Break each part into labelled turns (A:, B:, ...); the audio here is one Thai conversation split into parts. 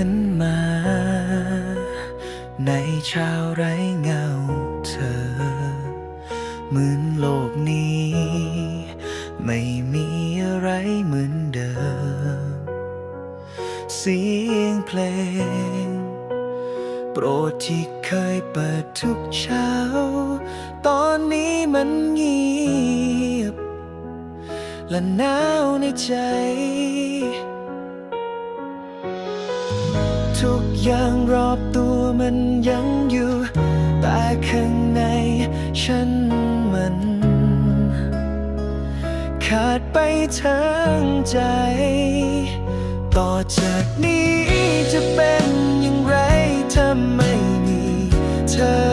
A: ขึ้นมา ในเช้าไร้เงาเธอเหมือนโลกนี้ ไม่มีอะไรเหมือนเดิม เสียงเพลง โปรดที่เคยเปิดทุกเช้า ตอนนี้มันเงียบ และหนาวในใจ อย่างรอบตัวมันยังอยู่ แต่ข้างในฉันมัน ขาดไปทั้งใจ ต่อจากนี้จะเป็นอย่างไรถ้าไม่มีเธอ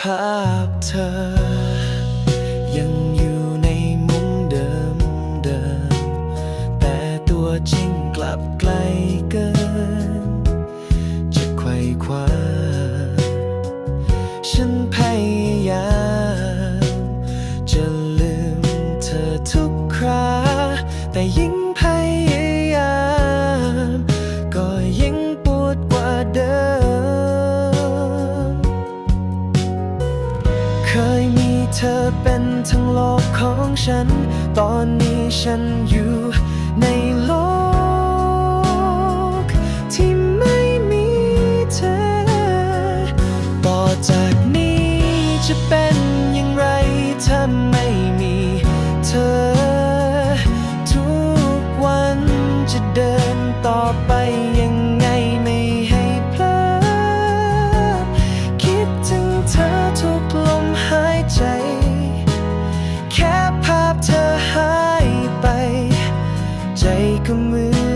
A: ภาพเธอ ฉัน ตอนนี้ฉันอยู่ในโลก ที่ไม่มีเธอ ต่อจากนี้จะเป็น ใจก็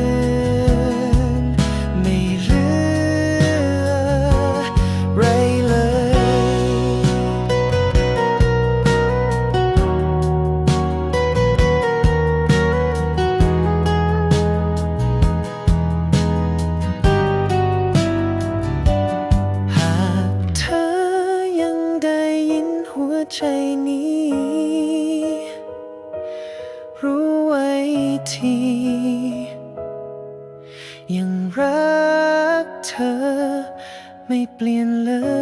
A: รักเธอ ไม่เปลี่ยนเลย